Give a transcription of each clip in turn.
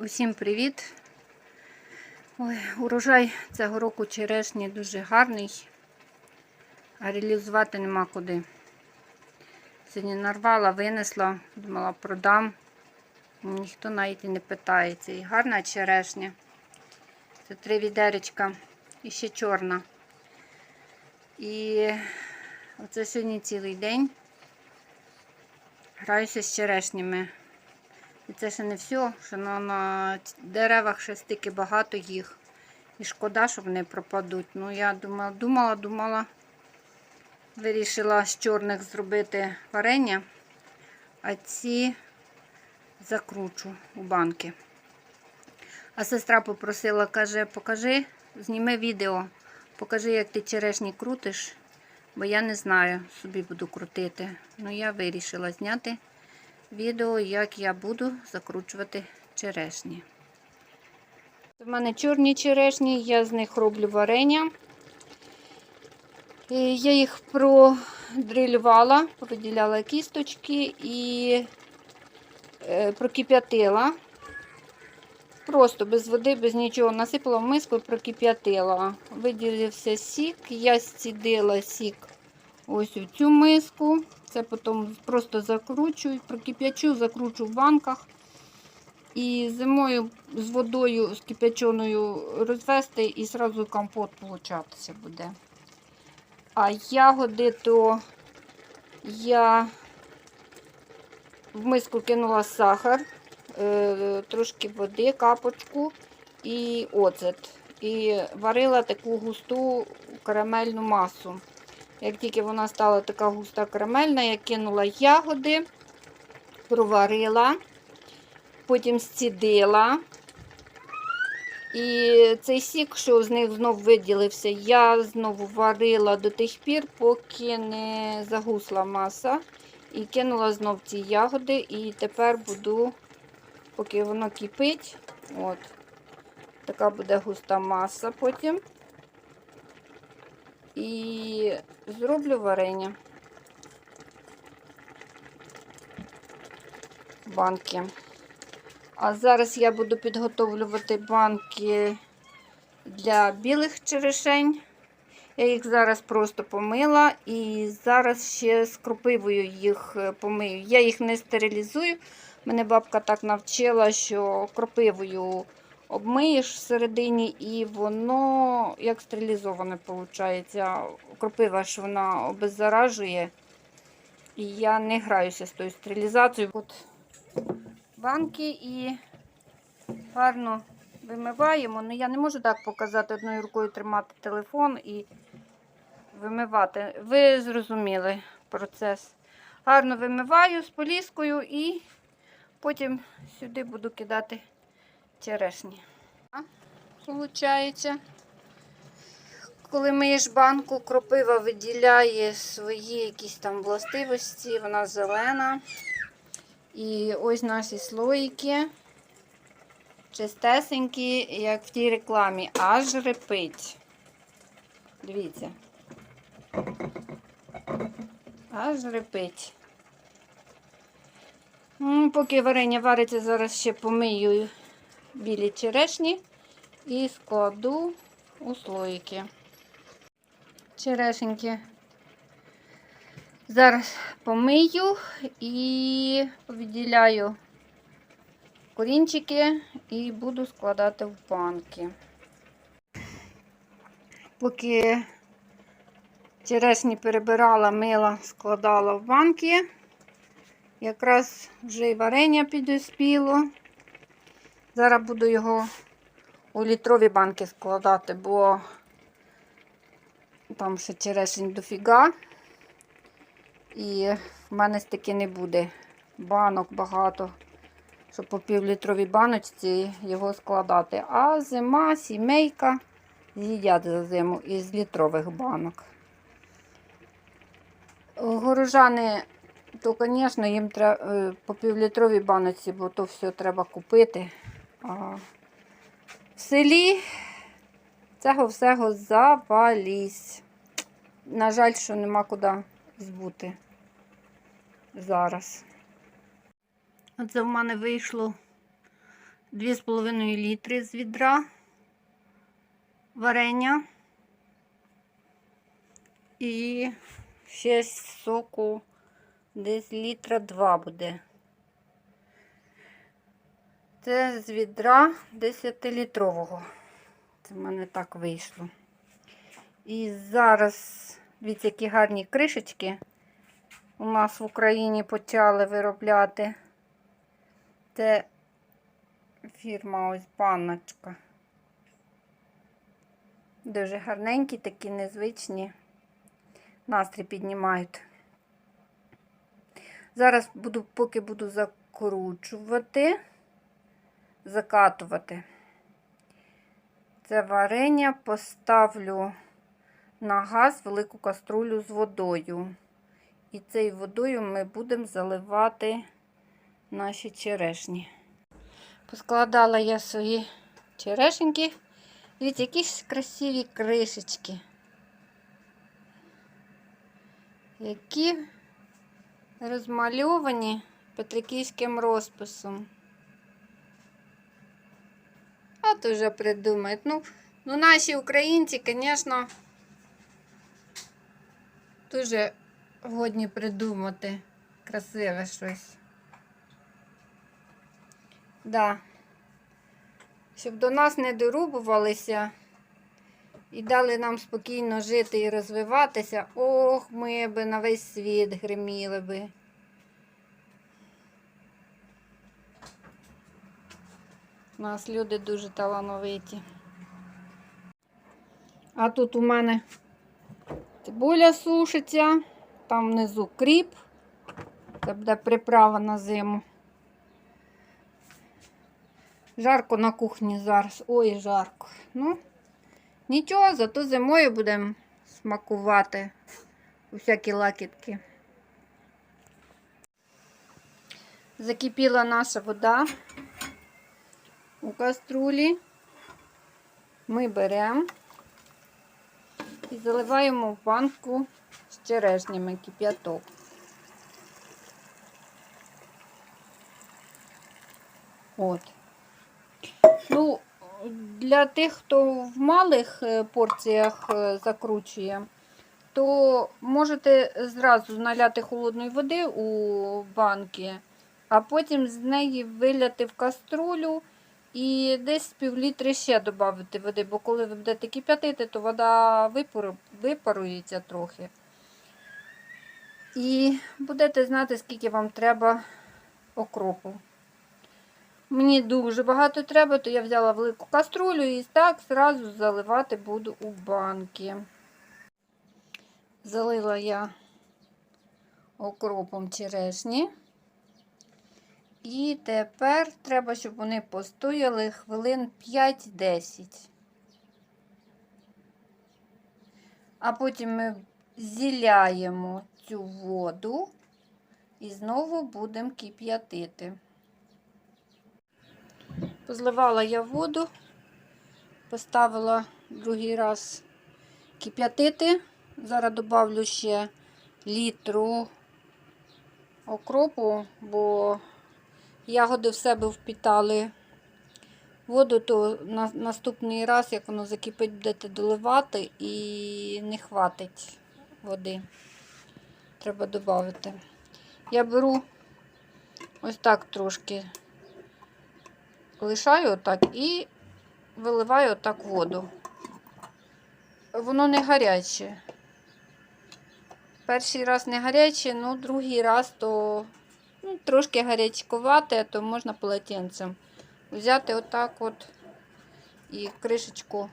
Усім привіт! Ой, урожай цього року черешні дуже гарний, а реалізувати нема куди. Сьогодні нарвала, винесла, думала, продам. Ніхто навіть і не питається. І гарна черешня. Це три відеречка і ще чорна. І оце сьогодні цілий день. Граюся з черешнями. Це ще не все, що на, на деревах ще стільки багато їх. І шкода, що вони пропадуть. Ну, я думала, думала, думала. Вирішила з чорних зробити варення, а ці закручу у банки. А сестра попросила, каже, покажи, зніми відео, покажи, як ти черешні крутиш, бо я не знаю, собі буду крутити. Ну, я вирішила зняти відео, як я буду закручувати черешні. У мене чорні черешні, я з них роблю варення. Я їх продрилювала, проділяла кісточки і е, прокип'ятила. Просто без води, без нічого. Насипала в миску і прокип'ятила. Виділився сік, я зцідила сік ось у цю миску. Це потім просто закручую, прокип'ячу, закручу в банках. І зимою з водою з кип'яченою розвести і одразу компот получатися буде. А ягоди, то я в миску кинула сахар, е, трошки води, капочку і оцет. І варила таку густу карамельну масу. Як тільки вона стала така густа карамельна, я кинула ягоди, проварила, потім зцідила. І цей сік, що з них знов виділився, я знову варила до тих пір, поки не загусла маса. І кинула знов ці ягоди. І тепер буду, поки воно кипить, от, така буде густа маса потім. І зроблю варення. Банки. А зараз я буду підготовлювати банки для білих черешень. Я їх зараз просто помила і зараз ще з кропивою їх е, помию. Я їх не стерилізую. Мене бабка так навчила, що кропивою обмиєш всередині, і воно як стерилізоване виходить. Кропива ж вона обеззаражує. І я не граюся з тою стерилізацією. От банки і гарно вимиваємо. Ну, я не можу так показати одною рукою тримати телефон і вимивати. Ви зрозуміли процес. Гарно вимиваю з поліскою і потім сюди буду кидати черешні. Получається, коли миєш банку, кропива виділяє свої якісь там властивості, вона зелена. І ось наші слоїки чистесенькі, як в тій рекламі, аж репить. Дивіться. Аж репить. Поки варення вариться, зараз ще помию білі черешні і складу у слоїки. Черешеньки. Зараз помию і відділяю корінчики і буду складати в банки. Поки черешні перебирала, мила, складала в банки, якраз вже й варення підоспіло. Зараз буду його у літрові банки складати, бо там ще черешень дофіга. І в мене стільки не буде банок багато, щоб по півлітровій баночці його складати. А зима, сімейка з'їдять за зиму із літрових банок. Горожани, то, звісно, їм треба по півлітровій баночці, бо то все треба купити. В селі цього всього завалісь. На жаль, що нема куди збути зараз. Оце в мене вийшло 2,5 літри з відра варення і ще соку десь літра 2 буде. Це з відра 10-літрового. Це в мене так вийшло. І зараз, дивіться, які гарні кришечки у нас в Україні почали виробляти. Це фірма ось баночка. Дуже гарненькі, такі незвичні. Настрій піднімають. Зараз буду, поки буду закручувати, закатувати. Це варення поставлю на газ велику каструлю з водою. І цією водою ми будемо заливати наші черешні. Поскладала я свої черешеньки. Дивіться, які ж красиві кришечки. Які розмальовані петриківським розписом. А то вже придумають. Ну, ну наші українці, звісно, дуже годні придумати красиве щось. Да. Щоб до нас не дорубувалися і дали нам спокійно жити і розвиватися. Ох, ми би на весь світ гриміли би. У нас люди дуже талановиті. А тут у мене цибуля сушиться, там внизу кріп. Це буде приправа на зиму. Жарко на кухні зараз. Ой, жарко. Ну, нічого, зато зимою будемо смакувати усякі лакітки. Закипіла наша вода у каструлі. Ми беремо і заливаємо в банку з черешнями кип'яток. От. Ну, для тих, хто в малих е, порціях е, закручує, то можете зразу наляти холодної води у банки, а потім з неї виляти в каструлю і десь пів літри ще додати води, бо коли ви будете кип'ятити, то вода випарується трохи. І будете знати, скільки вам треба окропу. Мені дуже багато треба, то я взяла велику каструлю і так зразу заливати буду у банки. Залила я окропом черешні. І тепер треба, щоб вони постояли хвилин 5-10. А потім ми зіляємо цю воду і знову будемо кип'ятити. Позливала я воду, поставила другий раз кип'ятити. Зараз додавлю ще літру окропу, бо ягоди в себе впітали воду, то на наступний раз, як воно закипить, будете доливати і не хватить води. Треба додати. Я беру ось так трошки лишаю отак і виливаю отак воду. Воно не гаряче. Перший раз не гаряче, ну другий раз то ну, трошки гарячкувате, то можна полотенцем взяти отак от і кришечку.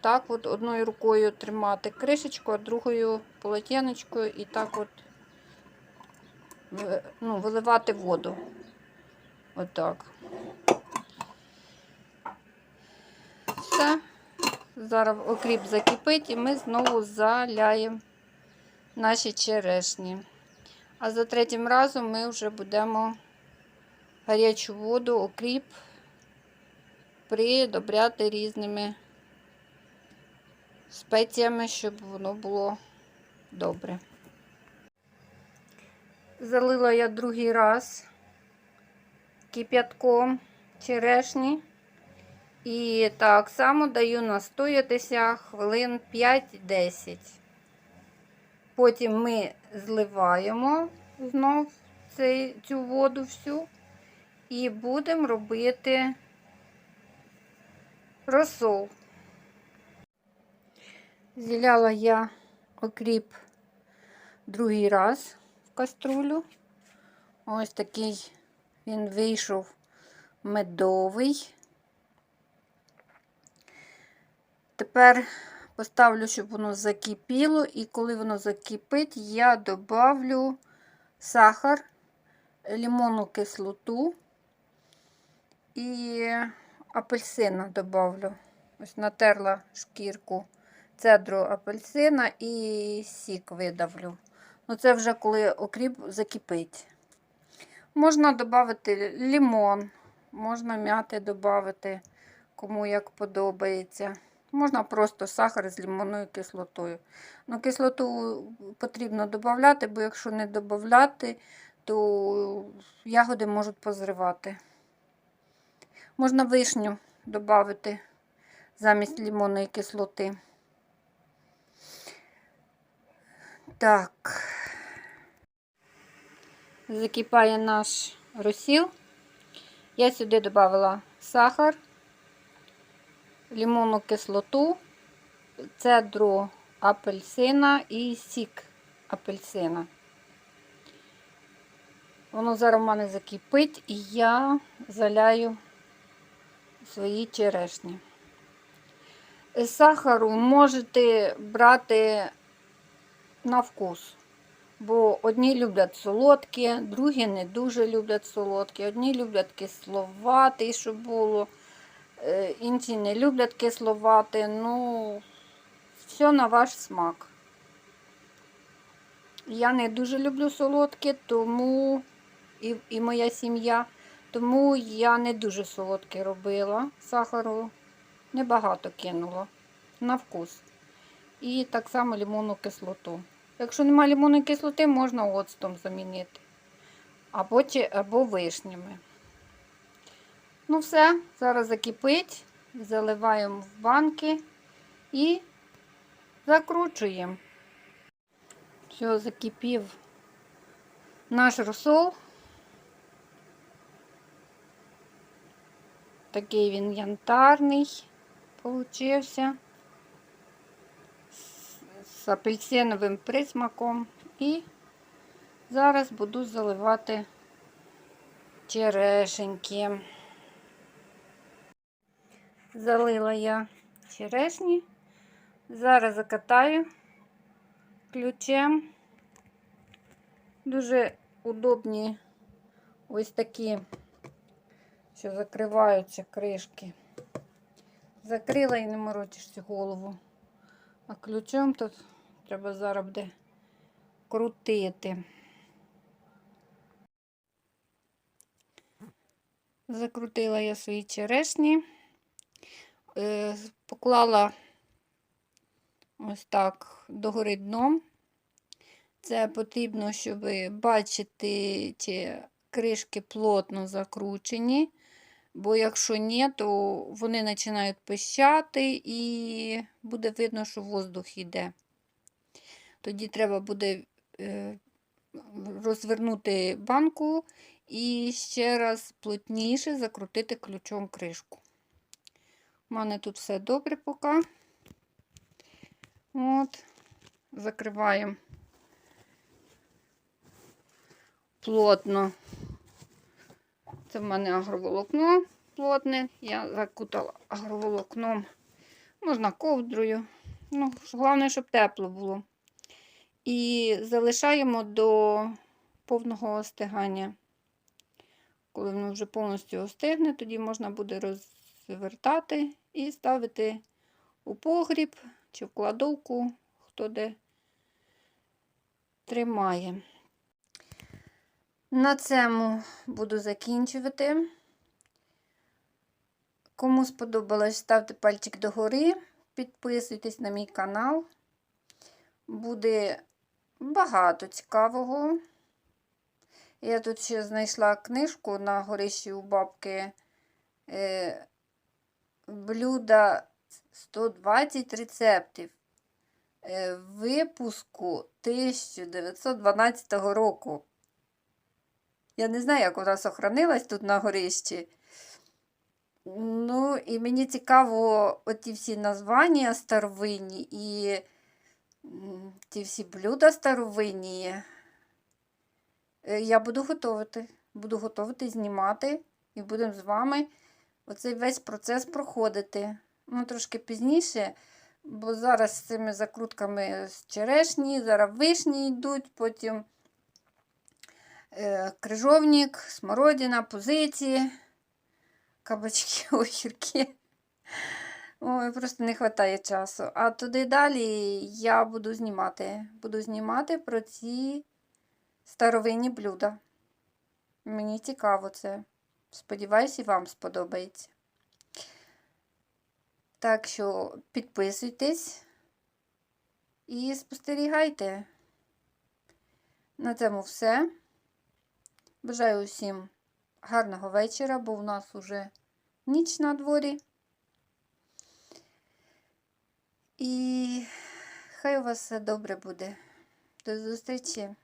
Так от одною рукою тримати кришечку, а другою полотенечкою і так от ну, виливати воду. Отак. Все. Зараз окріп закипить і ми знову заляємо наші черешні. А за третім разом ми вже будемо гарячу воду, окріп придобряти різними спеціями, щоб воно було добре. Залила я другий раз кип'ятком черешні. І так само даю настоятися хвилин 5-10. Потім ми зливаємо знов цю воду всю і будемо робити розсол. Зіляла я окріп другий раз в каструлю. Ось такий він вийшов медовий. Тепер поставлю, щоб воно закипіло, і коли воно закипить, я добавлю сахар, лимонну кислоту і апельсина добавлю. Ось натерла шкірку цедру апельсина і сік видавлю. Ну, це вже коли окріп закипить. Можна додати лимон, можна м'яти додати, кому як подобається. Можна просто сахар з лимонною кислотою. Ну, кислоту потрібно додати, бо якщо не додати, то ягоди можуть позривати. Можна вишню додати замість лимонної кислоти. Так, закипає наш розсіл. Я сюди додала сахар, лимонну кислоту, цедру апельсина і сік апельсина. Воно зараз у мене закипить і я заляю свої черешні. Сахару можете брати на вкус. Бо одні люблять солодкі, другі не дуже люблять солодкі, одні люблять кисловатий, щоб було, інші не люблять кисловати. Ну, все на ваш смак. Я не дуже люблю солодкі, тому і, і моя сім'я, тому я не дуже солодкі робила. Сахару небагато кинула на вкус. І так само лимонну кислоту. Якщо немає лимонної кислоти, можна оцтом замінити. Або, чи, або вишнями. Ну все, зараз закипить, заливаємо в банки і закручуємо. Все, закипів наш розсол. Такий він янтарний получився з апельсиновим присмаком. І зараз буду заливати черешеньки. Залила я черешні. Зараз закатаю ключем. Дуже удобні ось такі, що закриваються кришки. Закрила і не морочишся голову. А ключом тут треба зараз буде крутити. Закрутила я свої черешні, Е, поклала ось так догори дном. Це потрібно, щоб бачити, чи кришки плотно закручені. Бо якщо ні, то вони починають пищати і буде видно, що воздух йде. Тоді треба буде е, розвернути банку і ще раз плотніше закрутити ключом кришку. У мене тут все добре поки. От, закриваємо плотно. Це в мене агроволокно плотне. Я закутала агроволокном. Можна ковдрою. Ну, Головне, щоб тепло було. І залишаємо до повного остигання. Коли воно вже повністю остигне, тоді можна буде розвертати і ставити у погріб чи в кладовку, хто де тримає. На цьому буду закінчувати. Кому сподобалось, ставте пальчик догори, підписуйтесь на мій канал. Буде багато цікавого. Я тут ще знайшла книжку на горищі у бабки. Блюда 120 рецептів. Е, випуску 1912 року. Я не знаю, як вона сохранилась тут на горищі. Ну, і мені цікаво, оті всі названня старовинні і ті всі блюда старовинні. Е, Я буду готувати. Буду готувати, знімати, і будемо з вами оцей весь процес проходити. Ну, трошки пізніше, бо зараз з цими закрутками з черешні, зараз вишні йдуть, потім е, крижовник, смородина, позиції, кабачки, огірки. Ой, просто не вистачає часу. А туди далі я буду знімати. Буду знімати про ці старовинні блюда. Мені цікаво це. Сподіваюсь, і вам сподобається. Так що підписуйтесь і спостерігайте. На цьому все. Бажаю усім гарного вечора, бо в нас уже ніч на дворі. І хай у вас все добре буде. До зустрічі!